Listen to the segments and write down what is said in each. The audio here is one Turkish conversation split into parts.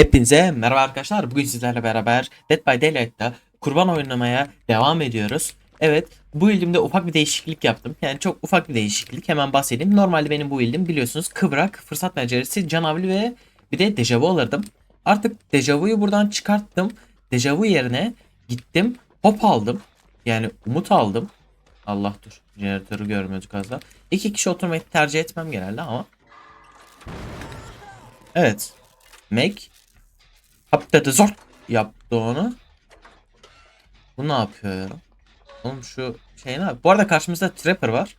Hepinize merhaba arkadaşlar. Bugün sizlerle beraber Dead by Daylight'ta kurban oynamaya devam ediyoruz. Evet, bu ildimde ufak bir değişiklik yaptım. Yani çok ufak bir değişiklik. Hemen bahsedeyim. Normalde benim bu ildim biliyorsunuz kıvrak, fırsat penceresi, canavli ve bir de dejavu alırdım. Artık dejavuyu buradan çıkarttım. Dejavu yerine gittim, hop aldım. Yani umut aldım. Allah dur. Jeneratörü görmüyorduk az daha. İki kişi oturmayı tercih etmem genelde ama. Evet. Meg Haptede zor yaptı onu. Bu ne yapıyor ya? Oğlum şu şey ne yapıyor? Bu arada karşımızda Trapper var.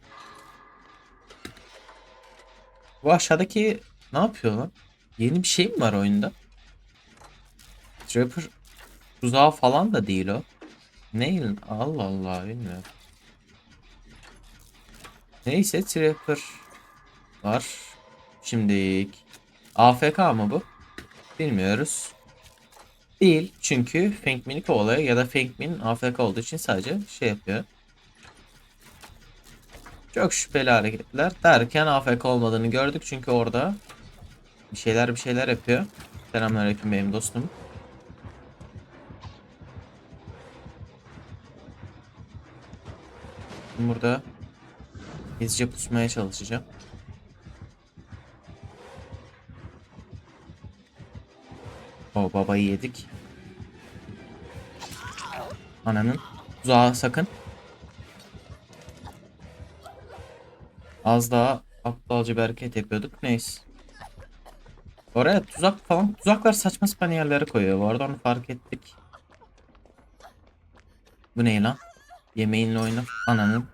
Bu aşağıdaki ne yapıyor lan? Yeni bir şey mi var oyunda? Trapper tuzağı falan da değil o. Ne? Allah Allah bilmiyorum. Neyse Trapper var. Şimdilik. AFK mı bu? Bilmiyoruz. Değil çünkü Feng Min'i kovalıyor ya da Feng Min AFK olduğu için sadece şey yapıyor. Çok şüpheli hareketler derken AFK olmadığını gördük çünkü orada bir şeyler bir şeyler yapıyor. Selamünaleyküm benim dostum. Burada gizlice pusmaya çalışacağım. O babayı yedik. Ananın. Tuzağa sakın. Az daha aptalca bir hareket yapıyorduk. Neyse. Oraya tuzak falan. Tuzaklar saçma sapan yerlere koyuyor. Bu arada onu fark ettik. Bu ne lan? Yemeğinle oyna. Ananın.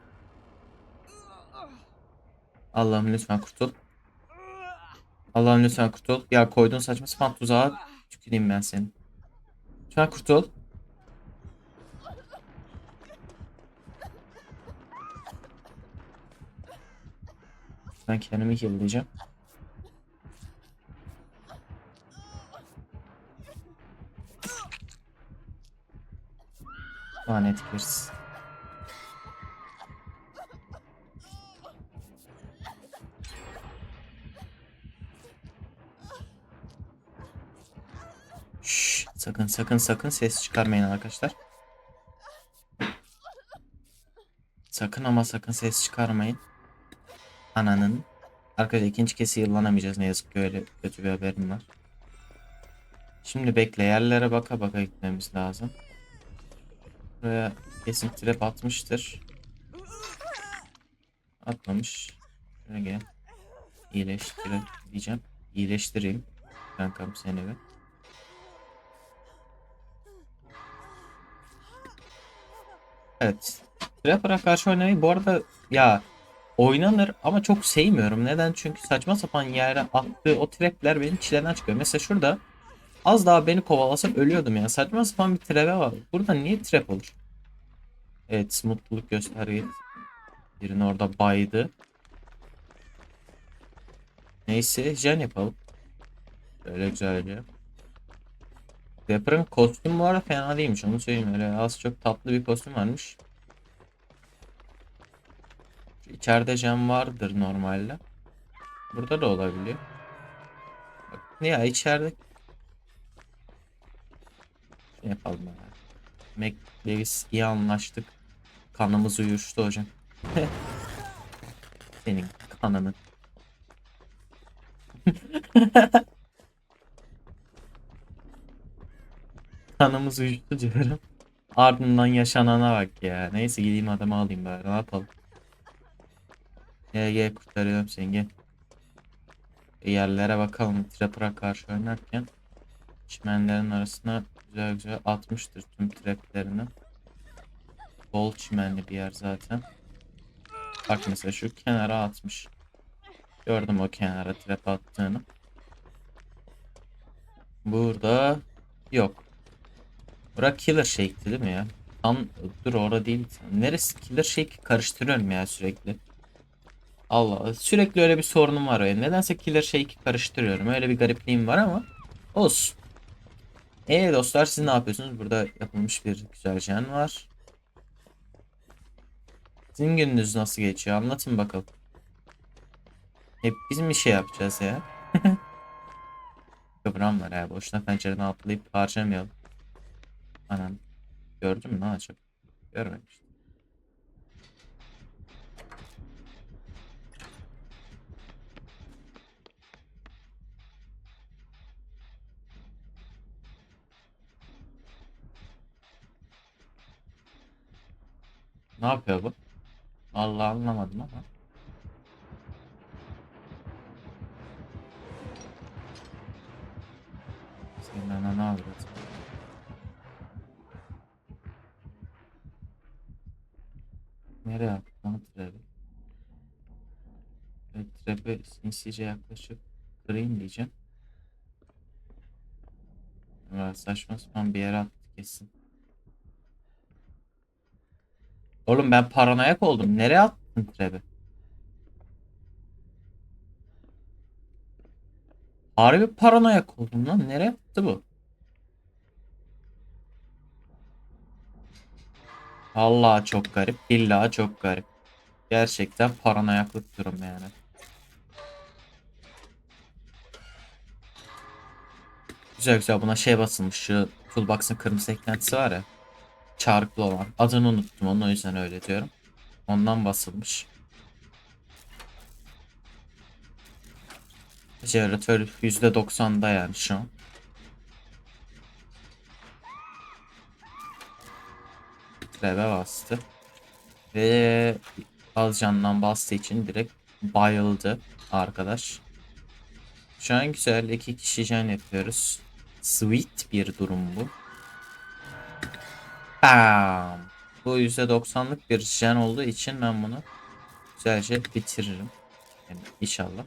Allah'ım lütfen kurtul. Allah'ım lütfen kurtul. Ya koyduğun saçma sapan tuzağa tüküreyim ben seni. Lütfen kurtul. Ben kendimi kirleyeceğim. Lanet hırs. Sakın sakın sakın ses çıkarmayın arkadaşlar. Sakın ama sakın ses çıkarmayın. Ananın. Arkadaşlar ikinci kez yıllanamayacağız ne yazık ki öyle kötü bir haberim var. Şimdi bekle yerlere baka baka gitmemiz lazım. Buraya kesin trap atmıştır. Atmamış. Şöyle gel. İyileştir diyeceğim. İyileştireyim. Kankam seni bir. Evet. Trapper'a karşı oynamayı bu arada ya oynanır ama çok sevmiyorum. Neden? Çünkü saçma sapan yere attığı o trapler beni çileden çıkıyor. Mesela şurada az daha beni kovalasam ölüyordum ya. Saçma sapan bir trap'e var. Burada niye trap olur? Evet mutluluk gösterge. Birini orada baydı. Neyse jen yapalım. Böyle güzelce. Rapper'ın kostümü bu arada fena değilmiş onu söyleyeyim öyle az çok tatlı bir kostüm varmış. İçeride cam vardır normalde. Burada da olabiliyor. Bak, ya içeride ne yapalım ya. Mac Davis iyi anlaştık. Kanımız uyuştu hocam. Senin kanının. Kanımız uyuştu diyorum. Ardından yaşanana bak ya. Neyse gideyim adamı alayım bari. Ne yapalım? Gel gel kurtarıyorum seni gel. Yerlere bakalım. Trapper'a karşı oynarken çimenlerin arasına güzel güzel atmıştır tüm traplerini. Bol çimenli bir yer zaten. Bak mesela şu kenara atmış. Gördüm o kenara trap attığını. Burada yok. Bura Killer Shake'ti değil mi ya? Tam dur orada değil. Neresi Killer Shake karıştırıyorum ya sürekli. Allah. Sürekli öyle bir sorunum var benim. Nedense Killer Shake'i karıştırıyorum. Öyle bir garipliğim var ama olsun. Eee dostlar siz ne yapıyorsunuz? Burada yapılmış bir güzel jen var. Sizin gününüz nasıl geçiyor? Anlatın bakalım. Hep biz mi şey yapacağız ya? kıvram var ya. Boşuna pencereden atlayıp harcamayalım. Anam. Gördün mü ne acaba? Görmemiş. Ne yapıyor bu? Allah anlamadım ama. Senin ananı avrat. Nereye attı lan trap'i? Evet, trap'e sinsice yaklaşıp kırayım diyeceğim. Ya saçma sapan bir yere attı kesin. Oğlum ben paranoyak oldum. Nereye attın trap'i? Harbi paranoyak oldum lan. Nereye attı bu? Allah çok garip. Billahi çok garip. Gerçekten paranoyaklık durum yani. Güzel güzel buna şey basılmış şu toolbox'ın kırmızı eklentisi var ya. Çarklı olan. Adını unuttum onun o yüzden öyle diyorum. Ondan basılmış. Jeneratör %90'da yani şu an. Trebe bastı. Ve az candan bastığı için direkt bayıldı arkadaş. Şu an güzel iki kişi can yapıyoruz. Sweet bir durum bu. Bam. Bu %90'lık bir jen olduğu için ben bunu güzelce bitiririm. Yani inşallah.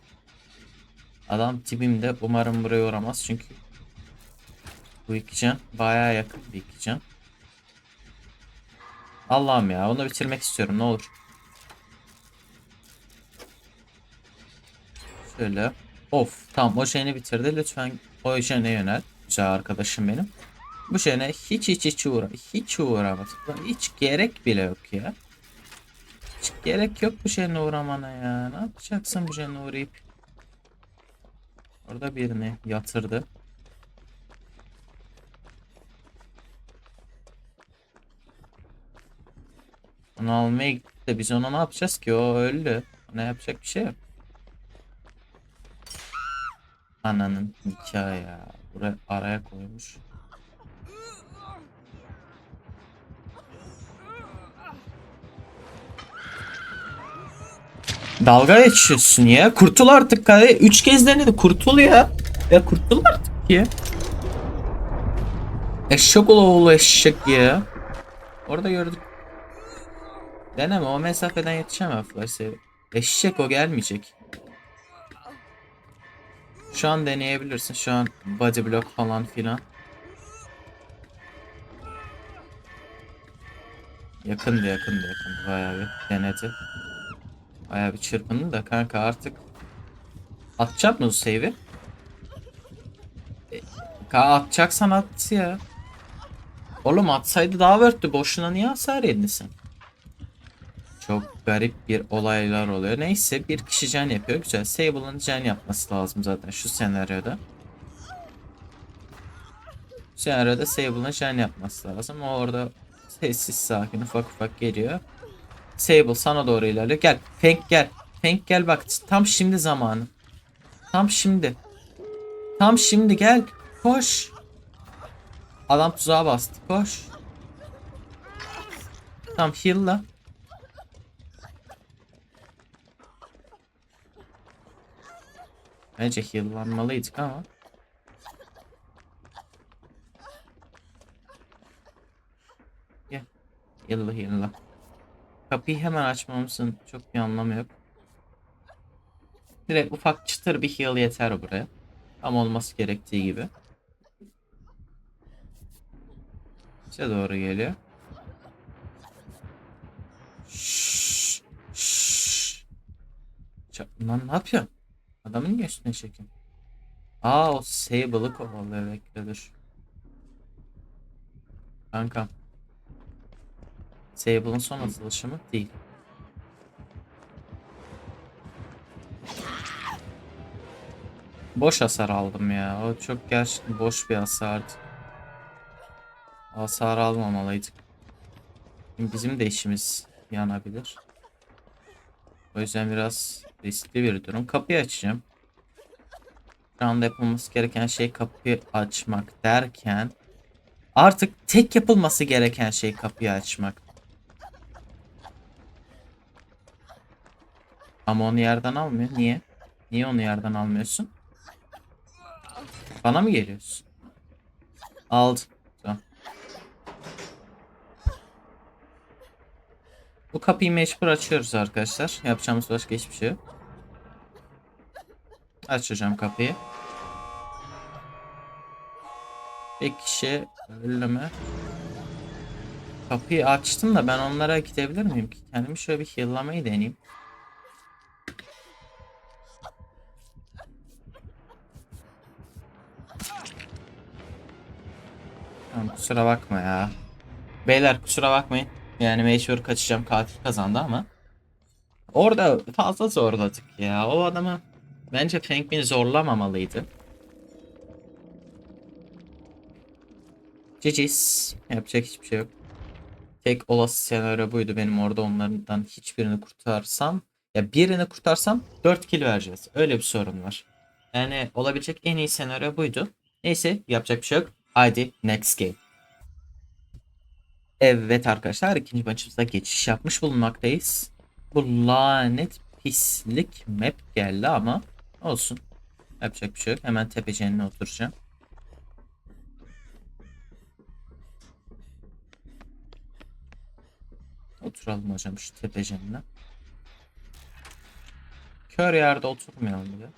Adam tipimde umarım buraya uğramaz çünkü bu iki can baya yakın bir iki can. Allah'ım ya onu bitirmek istiyorum ne olur. Şöyle. Of tamam o şeyini bitirdi lütfen o jene yönel. Güzel arkadaşım benim. Bu jene hiç hiç hiç uğra hiç uğramaz. Hiç gerek bile yok ya. Hiç gerek yok bu jene uğramana ya. Ne yapacaksın bu jene uğrayıp? Orada birini yatırdı. Onu almaya gitti de biz ona ne yapacağız ki? O öldü. Ne yapacak bir şey yok. Ananın hikaye ya. Buraya araya koymuş. Dalga geçiyorsun ya. Kurtul artık kare. Üç kez denedi. Kurtul ya. Ya kurtul artık ya. Eşek oğlu eşek ya. Orada gördük. Deneme o mesafeden yetişemem Flash'e. Eşek o gelmeyecek. Şu an deneyebilirsin. Şu an body block falan filan. Yakındı yakındı yakındı. Bayağı bir denedi. Bayağı bir çırpındı da kanka artık. Atacak mı bu save'i? E, atacaksan at ya. Oğlum atsaydı daha worth'tü. Boşuna niye hasar yedin sen? Çok garip bir olaylar oluyor. Neyse bir kişi can yapıyor. Güzel. Sable'ın can yapması lazım zaten şu senaryoda. Şu senaryoda Sable'ın can yapması lazım. O orada sessiz sakin ufak ufak geliyor. Sable sana doğru ilerliyor. Gel. Feng gel. Feng gel bak. Tam şimdi zamanı. Tam şimdi. Tam şimdi gel. Koş. Adam tuzağa bastı. Koş. Tam heal'la. Bence heal'lanmalıydık ama. Gel. Heal'la heal'la. Kapıyı hemen açmamızın çok bir anlamı yok. Direkt ufak çıtır bir heal yeter buraya. Tam olması gerektiği gibi. Bize doğru geliyor. Şşş, şşş. Lan ne yapıyorsun? Adamın üstüne çekin? Aa o Sable'ı kovalıyor bekle dur. Kankam. Sable'ın son atılışı mı? Değil. Boş hasar aldım ya. O çok gerçekten boş bir hasardı. Hasar almamalıydık. Şimdi bizim de işimiz yanabilir. O yüzden biraz riskli bir durum. Kapıyı açacağım. Şu anda yapılması gereken şey kapıyı açmak derken artık tek yapılması gereken şey kapıyı açmak. Ama onu yerden almıyor. Niye? Niye onu yerden almıyorsun? Bana mı geliyorsun? Aldım. Tamam. Bu kapıyı mecbur açıyoruz arkadaşlar. Yapacağımız başka hiçbir şey yok. Açacağım kapıyı. Bir kişi öldü mü? Kapıyı açtım da ben onlara gidebilir miyim ki? Kendimi şöyle bir heal'lamayı deneyeyim. Tamam, kusura bakma ya. Beyler kusura bakmayın. Yani mecbur kaçacağım katil kazandı ama. Orada fazla zorladık ya. O adamı bence Frankmin zorlamamalıydı. GG's. Yapacak hiçbir şey yok. Tek olası senaryo buydu benim orada onlardan hiçbirini kurtarsam. Ya birini kurtarsam 4 kill vereceğiz. Öyle bir sorun var. Yani olabilecek en iyi senaryo buydu. Neyse yapacak bir şey yok. Haydi next game. Evet arkadaşlar ikinci maçımıza geçiş yapmış bulunmaktayız. Bu lanet pislik map geldi ama olsun. Yapacak bir şey yok. Hemen tepeceğine oturacağım. Oturalım hocam şu tepeceğine. Kör yerde oturmayalım bir de.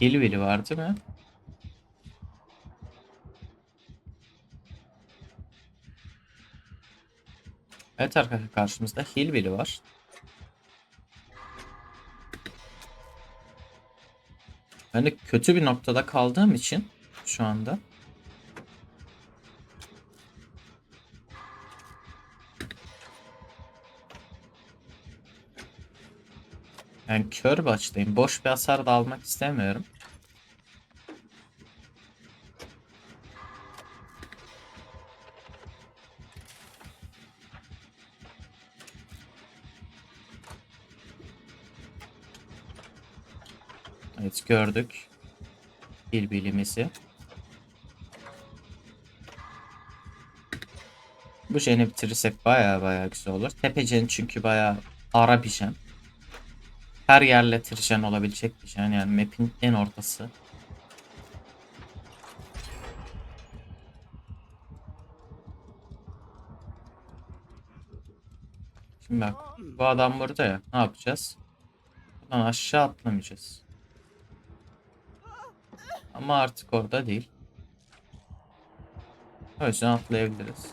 Hillbilly var değil mi? Evet arkadaşlar karşımızda Hillbilly var. Ben de kötü bir noktada kaldığım için şu anda. Yani kör başlayayım. Boş bir hasar da almak istemiyorum. Evet gördük. Bilbilimizi. Bu jeni bitirirsek baya baya güzel olur. Tepecen çünkü baya ara bir. Her yerle tirjen olabilecek bir jen. Yani map'in en ortası. Şimdi bak bu adam burada ya. Ne yapacağız? Buradan aşağı atlamayacağız. Ama artık orada değil. O yüzden atlayabiliriz.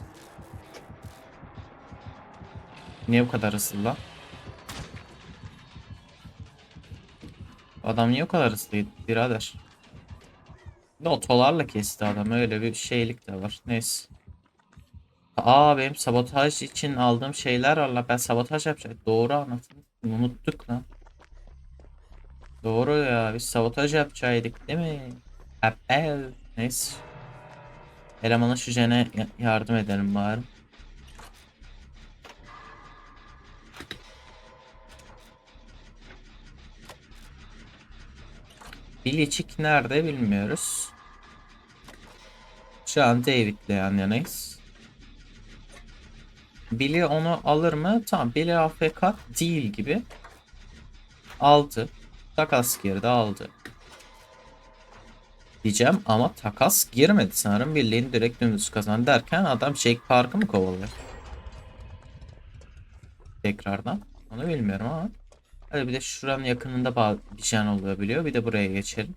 Niye bu kadar hızlı lan? Adam niye o kadar hızlıydı birader? Bir de otolarla kesti adam öyle bir şeylik de var. Neyse. Aa benim sabotaj için aldığım şeyler var lan. Ben sabotaj yapacağım. Doğru anlattım. Unuttuk lan. Doğru ya biz sabotaj yapacaktık değil mi? Apple. Neyse. Elemana şu jene ya- yardım edelim bari. Bilicik nerede bilmiyoruz. Şu an David'le yan yanayız. Billy onu alır mı? Tamam Billy AFK değil gibi. Aldı. Takas girdi aldı. Diyeceğim ama takas girmedi sanırım. Birliğin direkt dümdüz kazandı derken adam Jake Park'ı mı kovalıyor? Tekrardan. Onu bilmiyorum ama. Hadi bir de şuranın yakınında bir şey olabiliyor. Bir de buraya geçelim.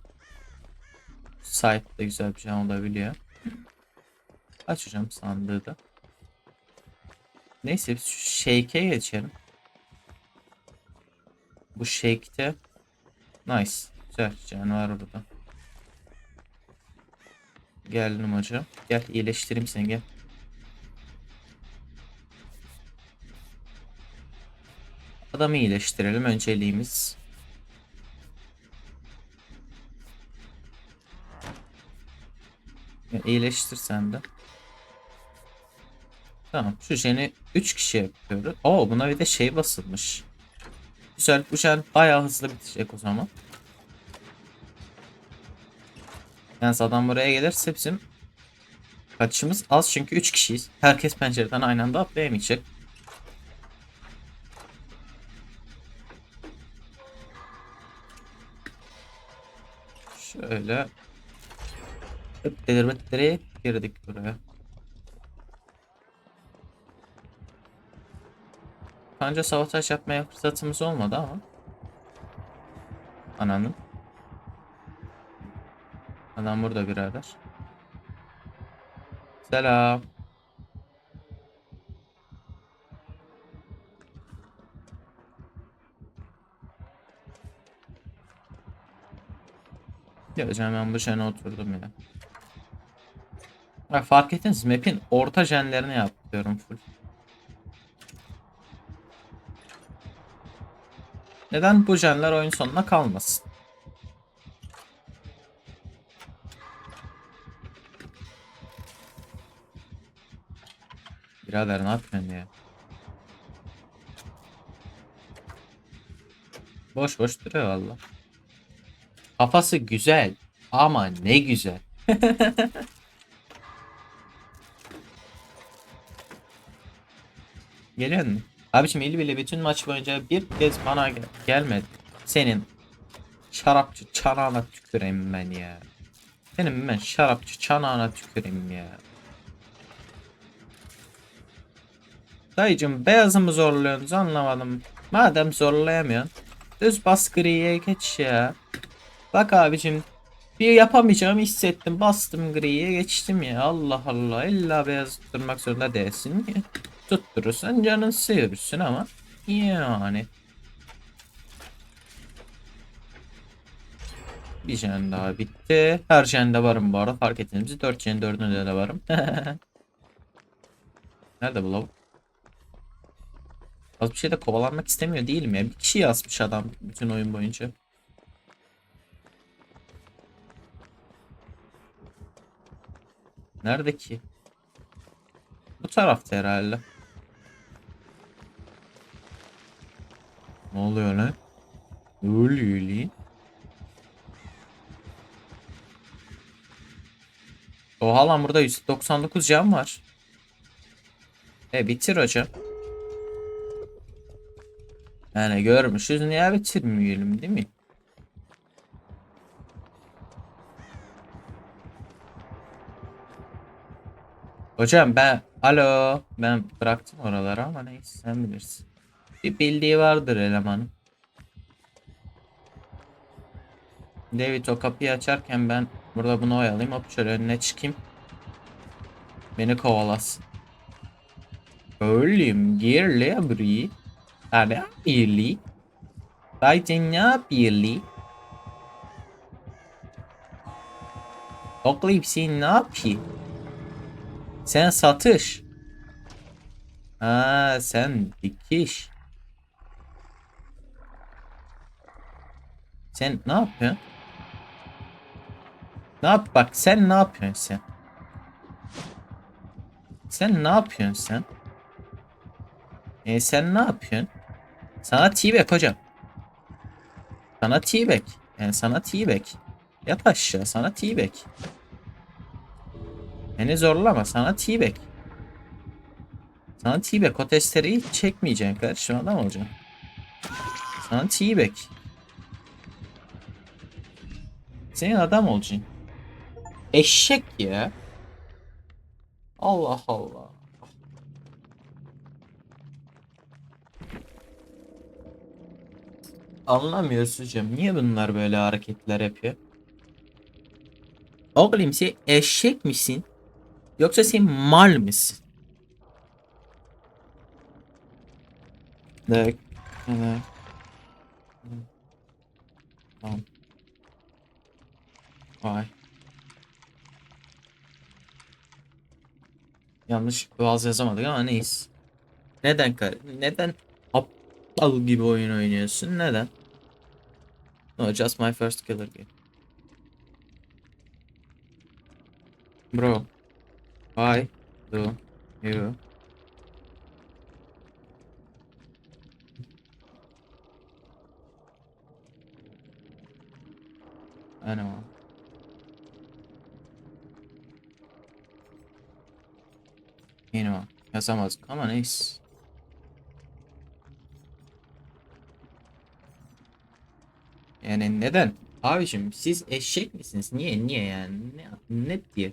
Site'de güzel bir şey olabiliyor. Açacağım sandığı da. Neyse şu Shake'e geçelim. Bu Shake'te Nice. Güzel canavar burada. Geldim hocam. Gel iyileştireyim seni gel. Adamı iyileştirelim önceliğimiz. Ya, iyileştir sen de. Tamam şu jeni 3 kişi yapıyoruz. Oo buna bir de şey basılmış. Güzel bu jen bayağı hızlı bitecek o zaman. Yani adam buraya gelirse bizim kaçışımız az çünkü 3 kişiyiz. Herkes pencereden aynı anda atlayamayacak. Şöyle Delirmetlere girdik buraya. Kanca sabotaj yapmaya fırsatımız olmadı ama. Ananın. Adam burada birader. Selam. Geleceğim ben bu jene oturdum ya. Bak fark ettiniz map'in orta jenlerini yapıyorum full. Neden bu jenler oyun sonuna kalmasın? Birader ne yapıyorsun ya? Boş boş duruyor valla. Kafası güzel ama ne güzel. Geliyor mu? Abiciğim eli bile bütün maç boyunca bir kez bana gel gelmedi. Senin şarapçı çanağına tüküreyim ben ya. Senin ben şarapçı çanağına tüküreyim ya. Dayıcım beyazı mı zorluyorsunuz anlamadım. Madem zorlayamıyorsun. Düz bas griye geç ya. Bak abicim bir yapamayacağımı hissettim. Bastım griye geçtim ya. Allah Allah. İlla beyaz tutturmak zorunda değilsin ki. Tutturursan canın sıyırırsın ama yani. Bir jen daha bitti. Her jende varım bu arada fark ettiğimiz 4 jen 4'ünde de varım. Nerede bu lavuk? Az bir şeyde kovalanmak istemiyor değilim ya. Bir kişi yazmış adam bütün oyun boyunca. Nerede ki? Bu tarafta herhalde. Ne oluyor lan? Ne oluyor lan? Oha lan burada 199 cam var. E bitir hocam. Yani görmüşüz niye bitirmeyelim değil mi? Hocam ben alo ben bıraktım oraları ama neyse sen bilirsin. Bir bildiği vardır elemanın. David o kapıyı açarken ben burada bunu oyalayayım hop şöyle önüne çıkayım. Beni kovalasın. Oğlum girli burayı. Hadi birli. Zaten ne birli? Oğlum sen ne yapıyorsun? Sen satış. Ha sen dikiş. Sen ne yapıyorsun? Ne yap bak sen ne yapıyorsun sen? Sen ne yapıyorsun sen? E sen ne yapıyorsun? Sana T-Bag hocam. Sana T-Bag. Yani sana T-Bag. Yat aşağı sana T-Bag. Beni zorlama sana T-Bag. Sana T-Bag o testereyi çekmeyeceksin kardeşim adam olacaksın. Sana T-Bag. Senin adam olacaksın. Eşek ya. Allah Allah. Anlamıyorsun hocam. Niye bunlar böyle hareketler yapıyor? Oğlum sen eşek misin? Yoksa sen mal mısın? Ne? Ne? Tamam. Vay. Yanlış bazı yazamadık ama neyiz? Neden kar? Neden aptal gibi oyun oynuyorsun? Neden? No, just my first killer game. Bro, why do you. Yine o. Yazamaz ama neyse. Yani neden? Abiciğim siz eşek misiniz? Niye niye yani? Ne, ne diye?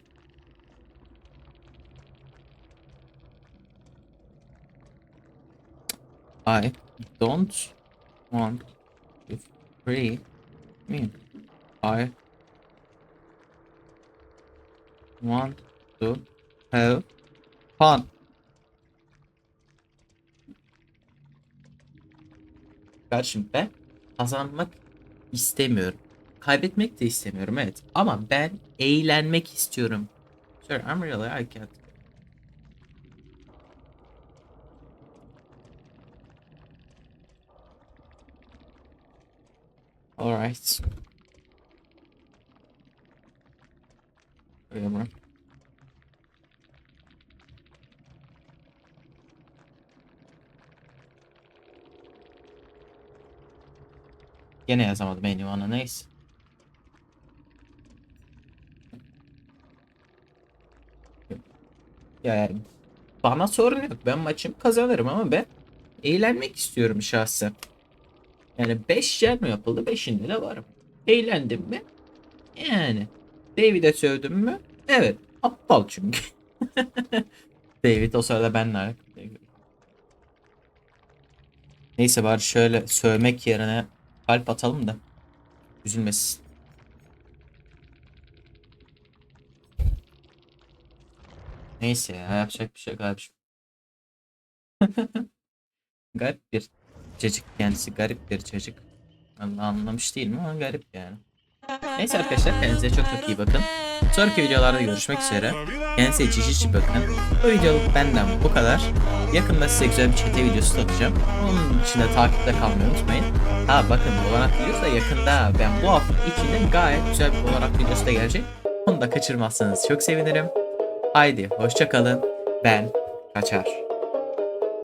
I don't want to free me. I want to have fun. Kardeşim ben kazanmak istemiyorum. Kaybetmek de istemiyorum evet. Ama ben eğlenmek istiyorum. Sir, I'm really I can't. Alright. Öyle bırak. Gene yazamadım anyone neyse. Yani bana sorun yok. Ben maçımı kazanırım ama ben eğlenmek istiyorum şahsen. Yani 5 yer mi yapıldı? 5'inde de varım. Eğlendim mi? Yani. David'e sövdüm mü? Evet. Aptal çünkü. David o sırada benle alakalı. Neyse bari şöyle sövmek yerine kalp atalım da üzülmesin. Neyse ya yapacak bir şey abiciğim. Garip bir çocuk kendisi garip bir çocuk. Allah anlamış değilim ama garip yani. Neyse arkadaşlar kendinize çok çok iyi bakın. Sonraki videolarda görüşmek üzere. Kendinize içi içi bakın. Bu videoluk benden bu kadar. Yakında size güzel bir çete videosu da atacağım. Onun için de takipte kalmayı unutmayın. Ha bakın Valorant videosu da yakında. Ben bu hafta içinde gayet güzel bir Valorant videosu da gelecek. Onu da kaçırmazsanız çok sevinirim. Haydi hoşça kalın. Ben kaçar.